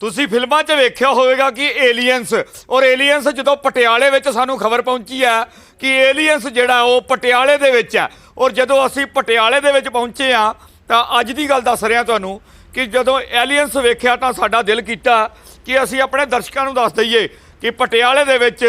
ਤੁਸੀਂ ਫਿਲਮਾਂ 'ਚ ਵੇਖਿਆ ਹੋਵੇਗਾ ਕਿ ਏਲੀਅਨਸ ਔਰ ਏਲੀਅਨਸ ਜਦੋਂ ਪਟਿਆਲੇ ਵਿੱਚ ਸਾਨੂੰ ਖਬਰ ਪਹੁੰਚੀ ਹੈ ਕਿ ਏਲੀਅਨਸ ਜਿਹੜਾ ਉਹ ਪਟਿਆਲੇ ਦੇ ਵਿੱਚ ਹੈ, ਔਰ ਜਦੋਂ ਅਸੀਂ ਪਟਿਆਲੇ ਦੇ ਵਿੱਚ ਪਹੁੰਚੇ ਆ ਤਾਂ ਅੱਜ ਦੀ ਗੱਲ ਦੱਸ ਰਿਹਾ ਤੁਹਾਨੂੰ ਕਿ ਜਦੋਂ ਏਲੀਅਨਸ ਵੇਖਿਆ ਤਾਂ ਸਾਡਾ ਦਿਲ ਕੀਤਾ ਕਿ ਅਸੀਂ ਆਪਣੇ ਦਰਸ਼ਕਾਂ ਨੂੰ ਦੱਸ ਦਈਏ ਕਿ ਪਟਿਆਲੇ ਦੇ ਵਿੱਚ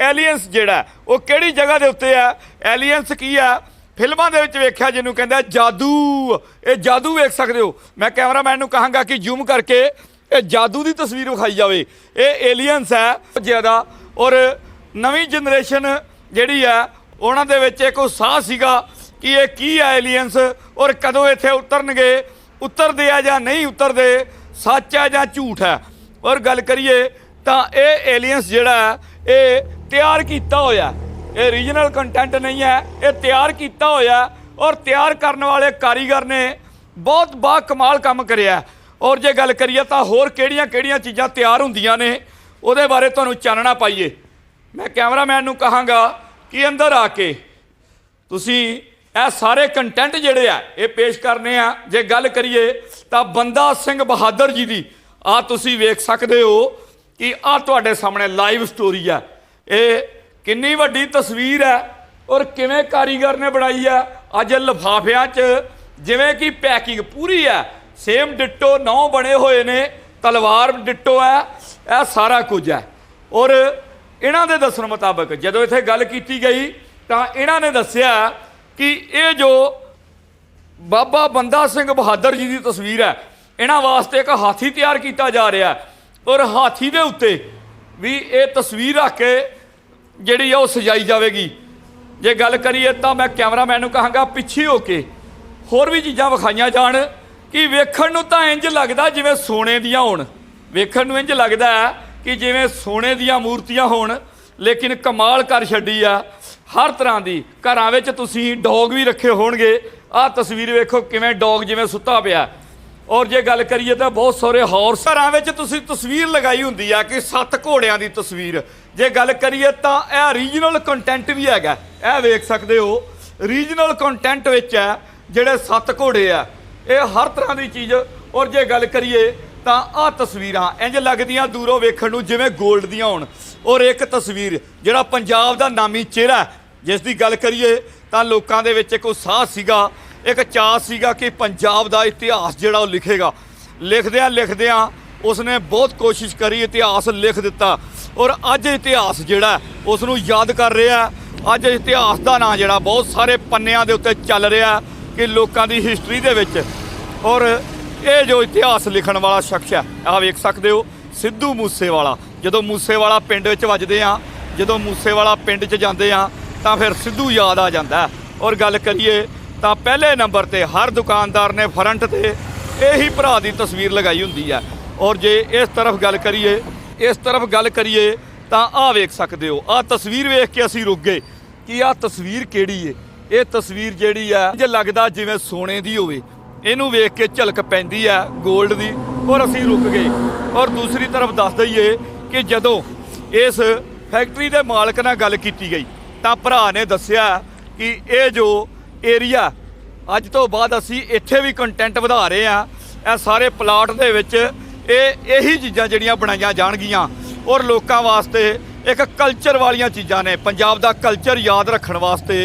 ਏਲੀਅਨਸ ਜਿਹੜਾ ਉਹ ਕਿਹੜੀ ਜਗ੍ਹਾ ਦੇ ਉੱਤੇ ਹੈ? ਏਲੀਅਨਸ ਕੀ ਹੈ? ਫਿਲਮਾਂ ਦੇ ਵਿੱਚ ਵੇਖਿਆ ਜਿਹਨੂੰ ਕਹਿੰਦਾ ਜਾਦੂ। ਇਹ ਜਾਦੂ ਵੇਖ ਸਕਦੇ ਹੋ। ਮੈਂ ਕੈਮਰਾਮੈਨ ਨੂੰ ਕਹਾਂਗਾ ਕਿ ਜ਼ੂਮ ਕਰਕੇ ਇਹ ਜਾਦੂ ਦੀ ਤਸਵੀਰ ਵਿਖਾਈ ਜਾਵੇ। ਇਹ ਏਲੀਅਨਸ ਹੈ ਜ਼ਿਆਦਾ ਔਰ ਨਵੀਂ ਜਨਰੇਸ਼ਨ ਜਿਹੜੀ ਹੈ, ਉਹਨਾਂ ਦੇ ਵਿੱਚ ਇੱਕ ਉਤਸ਼ਾਹ ਸੀਗਾ ਕਿ ਇਹ ਕੀ ਹੈ ਏਲੀਅਨਸ ਔਰ ਕਦੋਂ ਇੱਥੇ ਉਤਰਨਗੇ, ਉਤਰਦੇ ਆ ਜਾਂ ਨਹੀਂ ਉਤਰਦੇ, ਸੱਚ ਹੈ ਜਾਂ ਝੂਠ ਹੈ? ਔਰ ਗੱਲ ਕਰੀਏ ਤਾਂ ਇਹ ਏਲੀਅਨਸ ਜਿਹੜਾ ਹੈ, ਇਹ ਤਿਆਰ ਕੀਤਾ ਹੋਇਆ ਇਹ ਰੀਜਨਲ ਕੰਟੈਂਟ ਨਹੀਂ ਹੈ, ਇਹ ਤਿਆਰ ਕੀਤਾ ਹੋਇਆ ਔਰ ਤਿਆਰ ਕਰਨ ਵਾਲੇ ਕਾਰੀਗਰ ਨੇ ਬਹੁਤ ਬਾ ਕਮਾਲ ਕੰਮ ਕਰਿਆ ਔਰ ਜੇ ਗੱਲ ਕਰੀਏ ਤਾਂ ਹੋਰ ਕਿਹੜੀਆਂ-ਕਿਹੜੀਆਂ ਚੀਜ਼ਾਂ ਤਿਆਰ ਹੁੰਦੀਆਂ ਨੇ, ਉਹਦੇ ਬਾਰੇ ਤੁਹਾਨੂੰ ਚਾਨਣਾ ਪਾਈਏ। ਮੈਂ ਕੈਮਰਾਮੈਨ ਨੂੰ ਕਹਾਂਗਾ ਕਿ ਅੰਦਰ ਆ ਕੇ ਤੁਸੀਂ ਇਹ ਸਾਰੇ ਕੰਟੈਂਟ ਜਿਹੜੇ ਆ, ਇਹ ਪੇਸ਼ ਕਰਨੇ ਆ। ਜੇ ਗੱਲ ਕਰੀਏ ਤਾਂ ਬੰਦਾ ਸਿੰਘ ਬਹਾਦਰ ਜੀ ਦੀ, ਆ ਤੁਸੀਂ ਵੇਖ ਸਕਦੇ ਹੋ ਕਿ ਆ ਤੁਹਾਡੇ ਸਾਹਮਣੇ ਲਾਈਵ ਸਟੋਰੀ ਆ। ਇਹ ਕਿੰਨੀ ਵੱਡੀ ਤਸਵੀਰ ਹੈ ਔਰ ਕਿਵੇਂ ਕਾਰੀਗਰ ਨੇ ਬਣਾਈ ਆ। ਅੱਜ ਲਿਫਾਫਿਆਂ 'ਚ ਜਿਵੇਂ ਕਿ ਪੈਕਿੰਗ ਪੂਰੀ ਹੈ ਸੇਮ ਡਿੱਟੋ ਨੌ ਬਣੇ ਹੋਏ ਨੇ, ਤਲਵਾਰ ਡਿੱਟੋ ਹੈ, ਇਹ ਸਾਰਾ ਕੁਝ ਹੈ। ਔਰ ਇਹਨਾਂ ਦੇ ਦੱਸਣ ਮੁਤਾਬਕ ਜਦੋਂ ਇੱਥੇ ਗੱਲ ਕੀਤੀ ਗਈ, ਤਾਂ ਇਹਨਾਂ ਨੇ ਦੱਸਿਆ ਕਿ ਇਹ ਜੋ ਬਾਬਾ ਬੰਦਾ ਸਿੰਘ ਬਹਾਦਰ ਜੀ ਦੀ ਤਸਵੀਰ ਹੈ, ਇਹਨਾਂ ਵਾਸਤੇ ਇੱਕ ਹਾਥੀ ਤਿਆਰ ਕੀਤਾ ਜਾ ਰਿਹਾ ਔਰ ਹਾਥੀ ਦੇ ਉੱਤੇ ਵੀ ਇਹ ਤਸਵੀਰ ਰੱਖ ਕੇ ਜਿਹੜੀ ਆ ਉਹ ਸਜਾਈ ਜਾਵੇਗੀ। ਜੇ ਗੱਲ ਕਰੀਏ ਤਾਂ ਮੈਂ ਕੈਮਰਾਮੈਨ ਨੂੰ ਕਹਾਂਗਾ, ਪਿੱਛੇ ਹੋ ਕੇ ਹੋਰ ਵੀ ਚੀਜ਼ਾਂ ਵਿਖਾਈਆਂ ਜਾਣ। ਕਿ ਵੇਖਣ ਨੂੰ ਤਾਂ ਇੰਜ ਲੱਗਦਾ ਜਿਵੇਂ ਸੋਨੇ ਦੀਆਂ ਹੋਣ। ਵੇਖਣ ਨੂੰ ਇੰਜ ਲੱਗਦਾ ਹੈ ਕਿ ਜਿਵੇਂ ਸੋਨੇ ਦੀਆਂ ਮੂਰਤੀਆਂ ਹੋਣ, ਲੇਕਿਨ ਕਮਾਲ ਕਰ ਛੱਡੀ ਆ। ਹਰ ਤਰ੍ਹਾਂ ਦੀ। ਘਰਾਂ ਵਿੱਚ ਤੁਸੀਂ ਡੌਗ ਵੀ ਰੱਖੇ ਹੋਣਗੇ। ਆਹ ਤਸਵੀਰ ਵੇਖੋ ਕਿਵੇਂ ਡੌਗ ਜਿਵੇਂ ਸੁੱਤਾ ਪਿਆ। ਔਰ ਜੇ ਗੱਲ ਕਰੀਏ ਤਾਂ ਬਹੁਤ ਸਾਰੇ ਹਾਰਸ ਘਰਾਂ ਵਿੱਚ ਤੁਸੀਂ ਤਸਵੀਰ ਲਗਾਈ ਹੁੰਦੀ ਆ ਕਿ ਸੱਤ ਘੋੜਿਆਂ ਦੀ ਤਸਵੀਰ। ਜੇ ਗੱਲ ਕਰੀਏ ਤਾਂ ਇਹ ਰੀਜਨਲ ਕੰਟੈਂਟ ਵੀ ਹੈਗਾ। ਇਹ ਵੇਖ ਸਕਦੇ ਹੋ। ਰੀਜਨਲ ਕੰਟੈਂਟ ਵਿੱਚ ਹੈ ਜਿਹੜੇ ਸੱਤ ਘੋੜੇ ਆ। ਇਹ ਹਰ ਤਰ੍ਹਾਂ ਦੀ ਚੀਜ਼। ਔਰ ਜੇ ਗੱਲ ਕਰੀਏ ਤਾਂ ਆਹ ਤਸਵੀਰਾਂ ਇੰਜ ਲੱਗਦੀਆਂ ਦੂਰੋਂ ਵੇਖਣ ਨੂੰ ਜਿਵੇਂ 골ਡ ਦੀਆਂ ਹੋਣ। ਔਰ ਇੱਕ ਤਸਵੀਰ ਜਿਹੜਾ ਪੰਜਾਬ ਦਾ ਨਾਮੀ ਚਿਹਰਾ ਜਿਸ ਦੀ ਗੱਲ ਕਰੀਏ ਤਾਂ ਲੋਕਾਂ ਦੇ ਵਿੱਚ ਇੱਕ ਉਤਸ਼ਾਹ ਸੀਗਾ, ਇੱਕ ਚਾਅ ਸੀਗਾ ਕਿ ਪੰਜਾਬ ਦਾ ਇਤਿਹਾਸ ਜਿਹੜਾ ਉਹ ਲਿਖੇਗਾ। ਲਿਖਦਿਆਂ ਲਿਖਦਿਆਂ ਉਸਨੇ ਬਹੁਤ ਕੋਸ਼ਿਸ਼ ਕਰੀ, ਇਤਿਹਾਸ ਲਿਖ ਦਿੱਤਾ। ਔਰ ਅੱਜ ਇਤਿਹਾਸ ਜਿਹੜਾ ਉਸ ਨੂੰ ਯਾਦ ਕਰ ਰਿਹਾ ਅੱਜ ਇਤਿਹਾਸ ਦਾ ਨਾਂ ਜਿਹੜਾ ਬਹੁਤ ਸਾਰੇ ਪੰਨਿਆਂ ਦੇ ਉੱਤੇ ਚੱਲ ਰਿਹਾ ਕਿ ਲੋਕਾਂ ਦੀ ਹਿਸਟਰੀ ਦੇ ਵਿੱਚ ਔਰ ਇਹ ਜੋ ਇਤਿਹਾਸ ਲਿਖਣ ਵਾਲਾ ਸ਼ਖਸ ਹੈ, ਆਹ ਵੇਖ ਸਕਦੇ ਹੋ, ਸਿੱਧੂ ਮੂਸੇਵਾਲਾ। ਜਦੋਂ ਮੂਸੇਵਾਲਾ ਪਿੰਡ ਵਿੱਚ ਵੱਜਦੇ ਆ ਜਦੋਂ ਮੂਸੇਵਾਲਾ ਪਿੰਡ 'ਚ ਜਾਂਦੇ ਆ ਤਾਂ ਫਿਰ ਸਿੱਧੂ ਯਾਦ ਆ ਜਾਂਦਾ ਔਰ ਗੱਲ ਕਰੀਏ, ਤਾਂ ਪਹਿਲੇ ਨੰਬਰ ਤੇ ਹਰ ਦੁਕਾਨਦਾਰ ਨੇ ਫਰੰਟ ਤੇ ਇਹੀ ਭਰਾ ਦੀ ਤਸਵੀਰ ਲਗਾਈ ਹੁੰਦੀ ਹੈ। ਔਰ ਜੇ ਇਸ ਤਰਫ ਗੱਲ ਕਰੀਏ, ਇਸ ਤਰਫ ਗੱਲ ਕਰੀਏ, ਤਾਂ ਆਹ ਵੇਖ ਸਕਦੇ ਹੋ, ਆਹ ਤਸਵੀਰ ਵੇਖ ਕੇ ਅਸੀਂ ਰੁਕ ਗਏ ਕਿ ਆਹ ਤਸਵੀਰ ਕਿਹੜੀ ਏ? ਇਹ ਤਸਵੀਰ ਜਿਹੜੀ ਆ ਜੇ ਲੱਗਦਾ ਜਿਵੇਂ ਸੋਨੇ ਦੀ ਹੋਵੇ ਇਹਨੂੰ ਵੇਖ ਕੇ ਝਲਕ ਪੈਂਦੀ ਆ 골ਡ ਦੀ। ਔਰ ਅਸੀਂ ਰੁਕ ਗਏ। ਔਰ ਦੂਸਰੀ ਤਰਫ ਦੱਸ ਦਈਏ ਕਿ ਜਦੋਂ ਇਸ ਫੈਕਟਰੀ ਦੇ ਮਾਲਕ ਨਾਲ ਗੱਲ ਕੀਤੀ ਗਈ, ਤਾਂ ਭਰਾ ਨੇ ਦੱਸਿਆ ਕਿ ਇਹ ਜੋ ਏਰੀਆ ਅੱਜ ਤੋਂ ਬਾਅਦ ਅਸੀਂ ਇੱਥੇ ਵੀ ਕੰਟੈਂਟ ਵਧਾ ਰਹੇ ਆ ਇਹ ਸਾਰੇ ਪਲਾਟ ਦੇ ਵਿੱਚ ਇਹ ਇਹੀ ਚੀਜ਼ਾਂ ਜਿਹੜੀਆਂ ਬਣਾਈਆਂ ਜਾਣਗੀਆਂ। ਔਰ ਲੋਕਾਂ ਵਾਸਤੇ ਇੱਕ ਕਲਚਰ ਵਾਲੀਆਂ ਚੀਜ਼ਾਂ ਨੇ। ਪੰਜਾਬ ਦਾ ਕਲਚਰ ਯਾਦ ਰੱਖਣ ਵਾਸਤੇ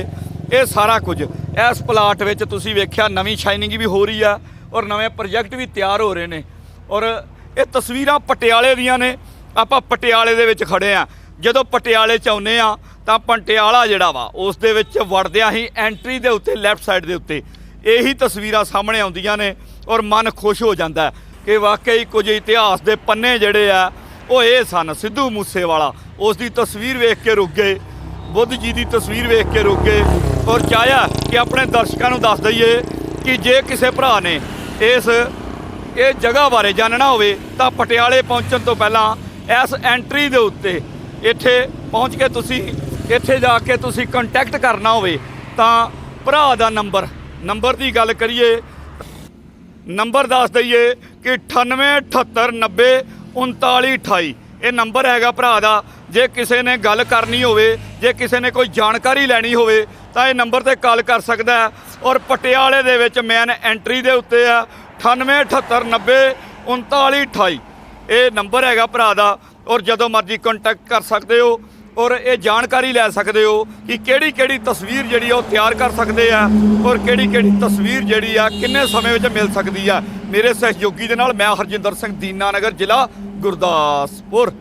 ਇਹ ਸਾਰਾ ਕੁਝ। ਇਸ ਪਲਾਟ ਵਿੱਚ ਤੁਸੀਂ ਵੇਖਿਆ ਨਵੀਂ ਸ਼ਾਈਨਿੰਗ ਵੀ ਹੋ ਰਹੀ ਆ ਔਰ ਨਵੇਂ ਪ੍ਰੋਜੈਕਟ ਵੀ ਤਿਆਰ ਹੋ ਰਹੇ ਨੇ। ਔਰ ਇਹ ਤਸਵੀਰਾਂ ਪਟਿਆਲੇ ਦੀਆਂ ਨੇ। ਆਪਾਂ ਪਟਿਆਲੇ ਦੇ ਵਿੱਚ ਖੜੇ ਆ। ਜਦੋਂ ਪਟਿਆਲੇ ਚ ਆਉਨੇ ਆ, ਤਾਂ ਪਟਿਆਲਾ ਜਿਹੜਾ ਵਾ, ਉਸ ਦੇ ਵਿੱਚ ਵੜਦਿਆਂ ਹੀ ਐਂਟਰੀ ਦੇ ਉੱਤੇ ਲੈਫਟ ਸਾਈਡ ਦੇ ਉੱਤੇ ਇਹੀ ਤਸਵੀਰਾਂ ਸਾਹਮਣੇ ਆਉਂਦੀਆਂ ਨੇ ਔਰ ਮਨ ਖੁਸ਼ ਹੋ ਜਾਂਦਾ ਕਿ ਵਾਕਈ ਕੁਝ ਇਤਿਹਾਸ ਦੇ ਪੰਨੇ ਜਿਹੜੇ ਆ, ਉਹ ਇਹ ਸਨ, ਸਿੱਧੂ ਮੂਸੇਵਾਲਾ। ਉਸ ਦੀ ਤਸਵੀਰ ਵੇਖ ਕੇ ਰੁਕ ਗਏ। ਬੁੱਧ ਜੀ ਦੀ ਤਸਵੀਰ ਵੇਖ ਕੇ ਰੁਕ ਗਏ। ਔਰ ਚਾਹਿਆ ਕਿ ਆਪਣੇ ਦਰਸ਼ਕਾਂ ਨੂੰ ਦੱਸ ਦਈਏ ਕਿ ਜੇ ਕਿਸੇ ਭਰਾ ਨੇ ਇਸ, ਇਹ ਜਗ੍ਹਾ ਬਾਰੇ ਜਾਣਨਾ ਹੋਵੇ ਤਾਂ ਪਟਿਆਲੇ ਪਹੁੰਚਣ ਤੋਂ ਪਹਿਲਾਂ ਇਸ ਐਂਟਰੀ ਦੇ ਉੱਤੇ ਇੱਥੇ ਪਹੁੰਚ ਕੇ ਤੁਸੀਂ, ਇੱਥੇ ਜਾ ਕੇ ਤੁਸੀਂ ਕੰਟੈਕਟ ਕਰਨਾ ਹੋਵੇ ਤਾਂ ਭਰਾ ਦਾ ਨੰਬਰ ਨੰਬਰ ਦੀ ਗੱਲ ਕਰੀਏ, ਨੰਬਰ ਦੱਸ ਦਈਏ ਕਿ 9878903928 ਇਹ ਨੰਬਰ ਹੈਗਾ ਭਰਾ ਦਾ ਜੇ ਕਿਸੇ ਨੇ ਗੱਲ ਕਰਨੀ ਹੋਵੇ, ਜੇ ਕਿਸੇ ਨੇ ਕੋਈ ਜਾਣਕਾਰੀ ਲੈਣੀ ਹੋਵੇ, ਤਾਂ ਇਹ ਨੰਬਰ ਤੇ ਕਾਲ ਕਰ ਸਕਦਾ ਹੈ। ਔਰ ਪਟਿਆਲੇ ਦੇ ਵਿੱਚ ਮੈਨ ਐਂਟਰੀ ਦੇ ਉੱਤੇ ਆ 9878903928 ਇਹ ਨੰਬਰ ਹੈਗਾ ਭਰਾ ਦਾ, ਔਰ ਜਦੋਂ ਮਰਜ਼ੀ ਕੰਟੈਕਟ ਕਰ ਸਕਦੇ ਹੋ, ਔਰ ਇਹ ਜਾਣਕਾਰੀ ਲੈ ਸਕਦੇ ਹੋ ਕਿ ਕਿਹੜੀ ਕਿਹੜੀ ਤਸਵੀਰ ਜਿਹੜੀ ਆ ਉਹ ਤਿਆਰ ਕਰ ਸਕਦੇ ਆ, ਔਰ ਕਿਹੜੀ ਕਿਹੜੀ ਤਸਵੀਰ ਜਿਹੜੀ ਆ ਕਿੰਨੇ ਸਮੇਂ ਵਿੱਚ ਮਿਲ ਸਕਦੀ ਆ। ਮੇਰੇ ਸਹਿਯੋਗੀ ਦੇ ਨਾਲ ਮੈਂ ਹਰਜਿੰਦਰ ਸਿੰਘ, ਦੀਨਾਨਗਰ ਜ਼ਿਲ੍ਹਾ ਗੁਰਦਾਸਪੁਰ।